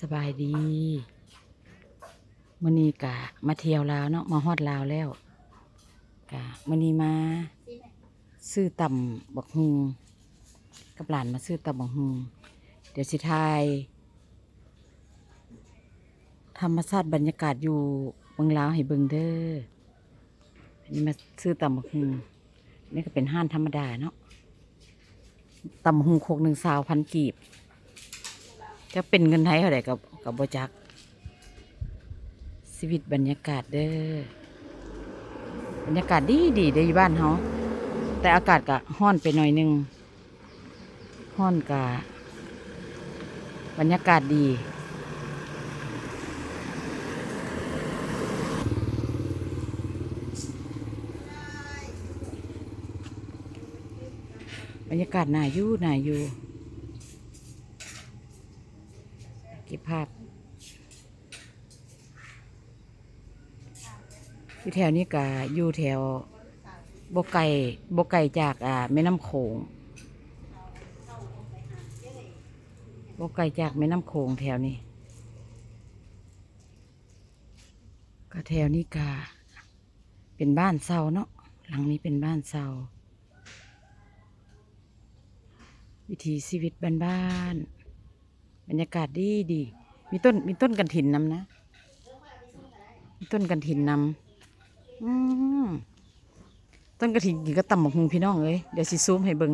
สบายดีมื้อนี้กะมาเที่ยวลาวเนาะมาฮอดลาวแล้วกะมื้อนี้มา ซื้อต่ำบักฮุงกับหลานมาซื้อต่ำบักฮุงเดี๋ยวสิทายธรรมชาติบรรยากาศอยู่เมืองลาวให้เบิ่งเด้ออันนี้มาซื้อต่ำบักฮุงนี่ก็เป็นห้านธรรมดาเนาะต่ำบักฮุงโคกหนึ่งสาวพันกีบ จะเป็นเงินไทยเท่าไหร่กับกับบจักชีวิตบรรยากาศเด้อบรรยากาศดีดีเด้อยู่บ้านเฮาแต่อากาศก็ห้อนไปหน่อยนึงห้อนกะบรรยากาศดีบรรยากาศน่าอยู่น่าอยู่ เก็บภาพ อยู่แถวนี้ก็อยู่แถวบกไก่บกไก่จากอ่าแม่น้ำโขงบกไก่จากแม่น้ำโขงแถวนี้ก็แถวนี้ก็เป็นบ้านเซาเนาะหลังนี้เป็นบ้านเซาวิถีชีวิตบ้านๆ บรรยากาศดีดี มีต้นมีต้นกันถินนำนะมีต้นกันถินนำอืมต้นกระถินกินก็ตำบักหุงพี่น้องเอ้ยเดี๋ยวสิซูมให้เบิง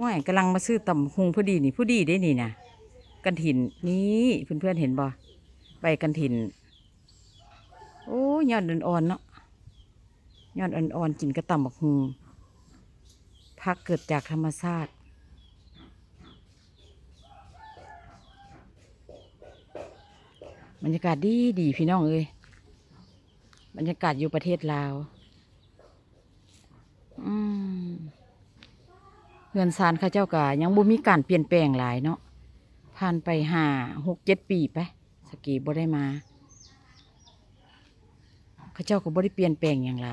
ว่ากำลังมาซื้อตำบักหุงผู้ดีนี่ผู้ดีได้นี่นะกันถินนี่เพื่อนเพื่อนเห็นบ่ใบกันถินโอ้ยอดอ่อนๆเนาะยอดอ่อนๆกินกระตำบักหุงพักเกิดจากธรรมชาติ บรรยากาศดีดีพี่น้องเอ้ยบรรยากาศอยู่ประเทศลาวอืมเฮือนซานข้าเจ้ากะยังบ่มีการเปลี่ยนแปลงหลายเนาะผ่านไปห้าหกเจ็ดปีไปสกีบ่ได้มาข้าเจ้าก็บ่ได้เปลี่ยนแปลงอย่างไร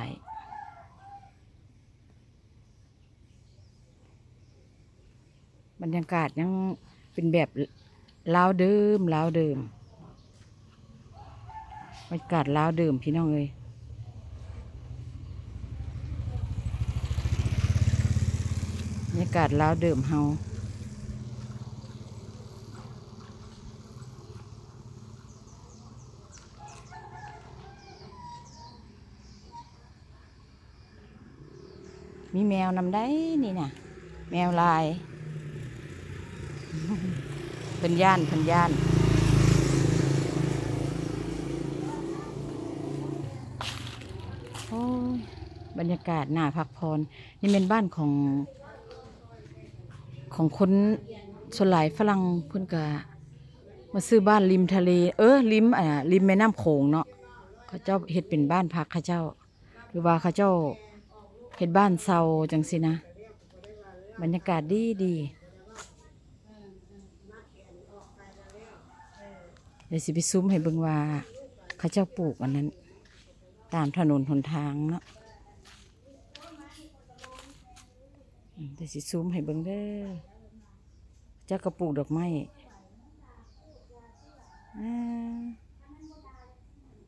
บรรยากาศยังเป็นแบบลาวเดิมลาวเดิม บรรยากาศลาวเดิมพี่น้องเอ้ยบรรยากาศลาวเดิมเฮามีแมวนำได้นี่น่ะแมวลายเพิ่นย่านเพิ่นย่าน โอ้ย บรรยากาศหน่าพักพร นี่เป็นบ้านของ ของคนส่วนหลายฝรั่งเพิ่นกะมาซื้อบ้านริมทะเล เออริมอ่าริมแม่น้ำโขงเนาะเขาเจ้าเฮ็ดเป็นบ้านพักเขาเจ้า หรือว่าเขาเจ้าเฮ็ดบ้านเซาจังสินะ บรรยากาศดีดีเดี๋ยวสิไปซุ้มให้เบิ่งว่าเขาเจ้าปลูกอันนั้น ตามถนนหนทางเนาะ อืมแต่สิซูมให้เบิ่งเด้อเจ้ากระปลูกดอกไม้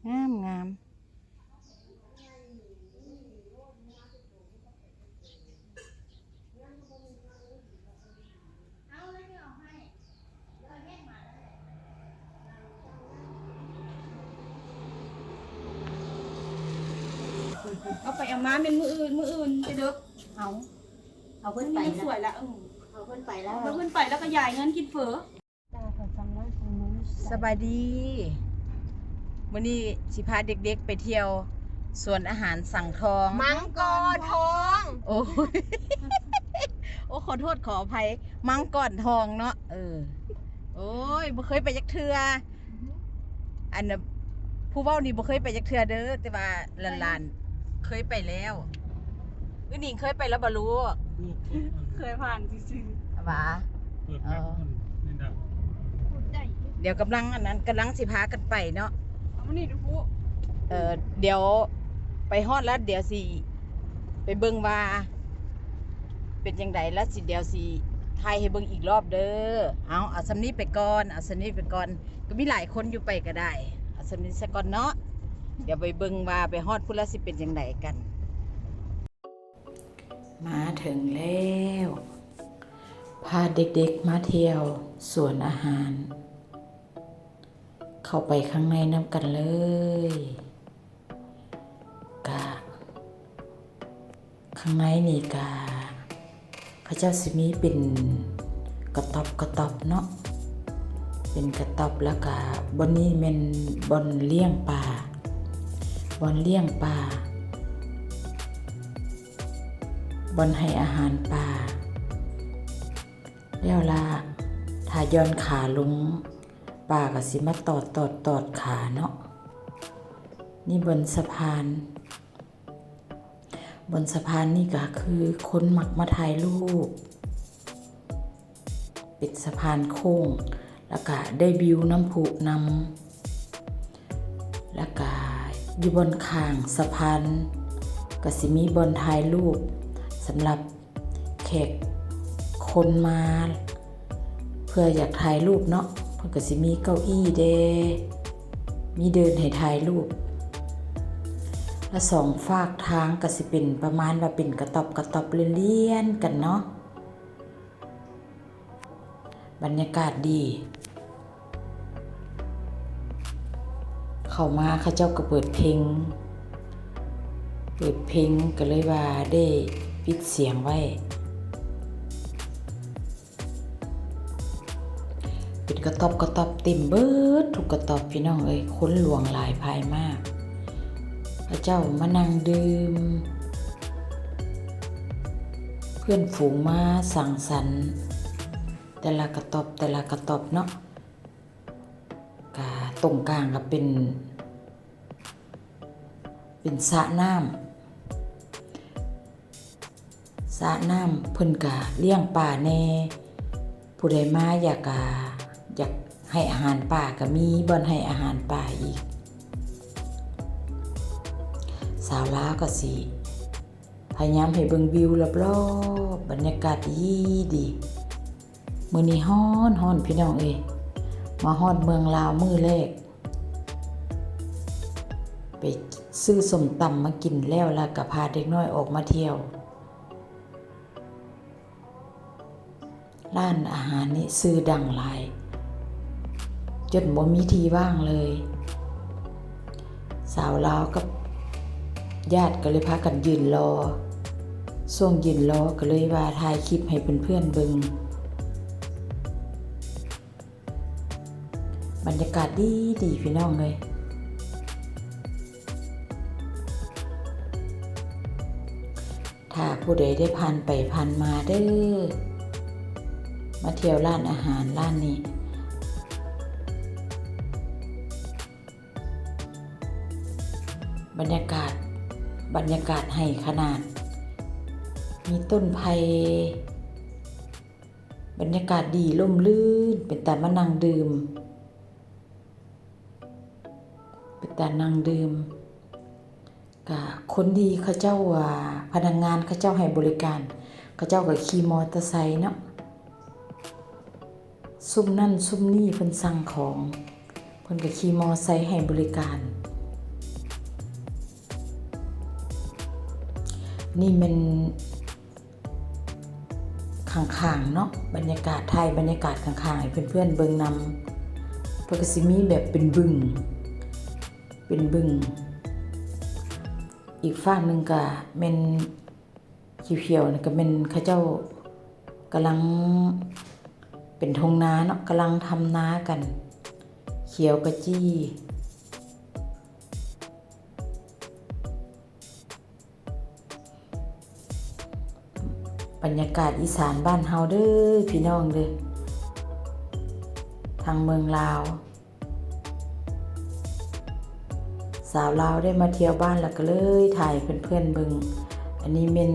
งามงามเอาไปเอามาเป็นมืออื่นมืออื่นจะเด้อเอา เอามัเพิ่นนไปมีแล้สววยละอืมเอาเพิ่นไปแล้วแล้วขึ้นไปแล้วก็ยายเงินกินเฝอสบายดีวันนี้สิพาเด็กๆไปเที่ยวสวนอาหารสั่งทอง มังกรทองโอ้ย โอ้ขอโทษขออภัย มังกรทองเนาะ เออ โอ้ยบ่เคยไปยักเทือ อันน่ะผู้เว้านี่บ่เคยไปยักเทือเด้อ แต่ว่าหลานๆเคยไปแล้วอือหนิงเคยไปแล้วบ่รู้ เคยผ่านซื่อว่าเปิดแม็กมันนี่นะๆพูดได้เดี๋ยวกำลังอันนั้นกำลังสิพากันไปเนาะ เอามานี่ดูผู้เออเดี๋ยวไปฮอดแล้วเดี๋ยวสิ ไปเบิ่งว่า เป็นยังไงแล้วสิเดี๋ยวสิถ่ายให้เบิ่งอีกรอบเด้อเอาเอาสำนี้ไปก่อนเอาสำนี้ไปก่อนก็มีหลายคนอยู่ไปก็ได้เอาสำนี้ซะก่อนเนาะเดี๋ยวไปเบิ่งว่าไปฮอดพุ่นละสิเป็นจังไดกัน มาถึงแล้ว พาเด็กๆมาเที่ยวสวนอาหาร เข้าไปข้างในน้ำกันเลยกะข้างในนี่กะเขาเจ้าสิมีเป็นกระตอบกระตอบเนาะเป็นกระตอบแล้วกะบนนี้เป็นบนเลี้ยงปลาบนเลี้ยงปลา บนให้อาหารปลาแล้วล่ะถ้าย้อนขาลงปลาก็สิมาตอดตอดตอดขาเนาะนี่บนสะพาน บนสะพานนี่ก็คือคนหมักมาถ่ายรูปปิดสะพานโค้ง แล้วก็ได้วิวน้ำพุนำแล้วก็อยู่บนข้างสะพานก็สิมีบนถ่ายรูป สำหรับแขกคนมา เพื่ออยากถ่ายรูปเนาะเพื่อก็สิมีเก้าอี้เดมีเดินให้ถ่ายรูป และสองฝากทางก็สิเป็นประมาณว่าเป็นกระตอบกระตอบเลียนๆกันเนาะบรรยากาศดี เข้ามาเขาเจ้าก็เปิดเพลง เปิดเพลงก็เลยว่าได้ ปิดเสียงไว้ เป็นกระตอบกระตอบเต็มเบิดทุกกระตอบพี่น้องเอ้ยค้นหลวงหลายภายมาก พระเจ้ามานั่งดื่ม เพื่อนฝูงมาสั่งสรรค์แต่ละกระตอบแต่ละกระตอบเนาะกาตรงกลางก็เป็น เป็นสระน้ำ สระน้ำเพิ่นกะเลี้ยงป่าแน่ ผู้ใดมาอยากกะอยากให้อาหารป่าก็มีบ่อนให้อาหารป่าอีก สาวลาวก็สิพยายามให้เบิ่งวิวรอบๆบรรยากาศดีดีมื้อนี้ฮ้อนฮ้อนพี่น้องเอ้ยมาฮอดเมืองลาวมื้อแรก ไปซื้อสมตำมากินแล้วแล้วก็พาเด็กน้อยออกมาเที่ยว ร้านอาหารนี่ซื้อดังหลาย จนบ่มีทีว่างเลย สาวลาวกับญาติก็เลยพากันยืนรอช่วงยืนรอก็เลยว่าถ่ายคลิปให้เพื่อนๆเบิงบรรยากาศดีดีพี่น้องเลยถ้าผู้ใดได้ผ่านไปผ่านมาเด้อ มาเที่ยวร้านอาหารร้านนี้บรรยากาศบรรยากาศให้ขนาด มีต้นไผ่บรรยากาศดีล่มลื่น เป็นแต่มานั่งดื่ม เป็นแต่นั่งดื่มกะคนดีเขาเจ้าว่าพนักงานเขาเจ้าให้บริการเขาเจ้าก็ขี่มอเตอร์ไซค์เนาะ ซุ่มนั่นซุ่มนี่เพิ่นสั่งของเพิ่นก็ขี่มอไซค์ให้บริการ นี่มันข้างๆเนาะบรรยากาศไทยบรรยากาศข้างๆให้เพื่อนๆเบิ่งนำเพิ่นก็สิมีแบบเป็นบึงเป็นบึง อีกฝั่งหนึ่งก็แม่นเขียวๆนี่ก็แม่นเขาเจ้ากำลัง เป็นทงนาเนาะกำลังทำนากัน เขียวกระจี้บรรยากาศอีสานบ้านเฮาเด้อพี่น้องเด้อทางเมืองลาว สาวลาวได้มาเที่ยวบ้านแล้วก็เลยถ่ายเพื่อนๆเบิงอันนี้เป็น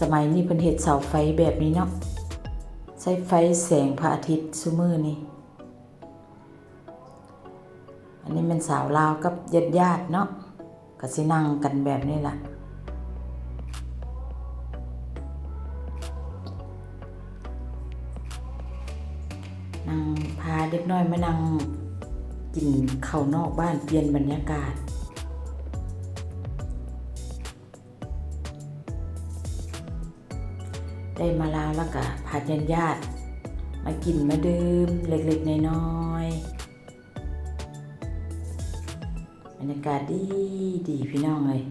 สมัยนี้เพิ่นเฮ็ดเสาไฟแบบนี้เนาะ ใช้ไฟแสงพระอาทิตย์ซุมือนี่ อันนี้เป็นสาวลาวกับญาติญาติเนาะก็สินั่งกันแบบนี้ล่ะ นั่งพาเด็กน้อยมานั่งกินข้าวนอกบ้านเปลี่ยนบรรยากาศ ได้มาลาวแล้วก็พาญาติญาติมากินมาดื่มเล็กๆน้อยๆบรรยากาศดีดีพี่น้องเลย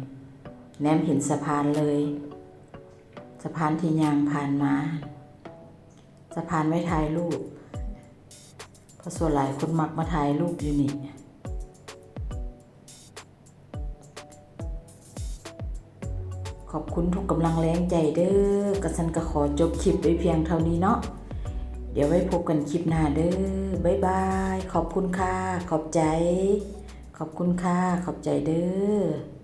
แนมเห็นสะพานเลย สะพานที่ยางผ่านมาสะพานไว้ถ่ายรูปเพราะส่วนหลายคนมักมาถ่ายรูปอยู่นี่ ขอบคุณทุกกำลังแรงใจเด้อกระสันกระขอจบคลิปไว้เพียงเท่านี้เนาะเดี๋ยวไว้พบกันคลิปหน้าเด้อบ๊ายบาย ขอบคุณค่ะ ขอบใจ ขอบคุณค่ะ ขอบใจเด้อ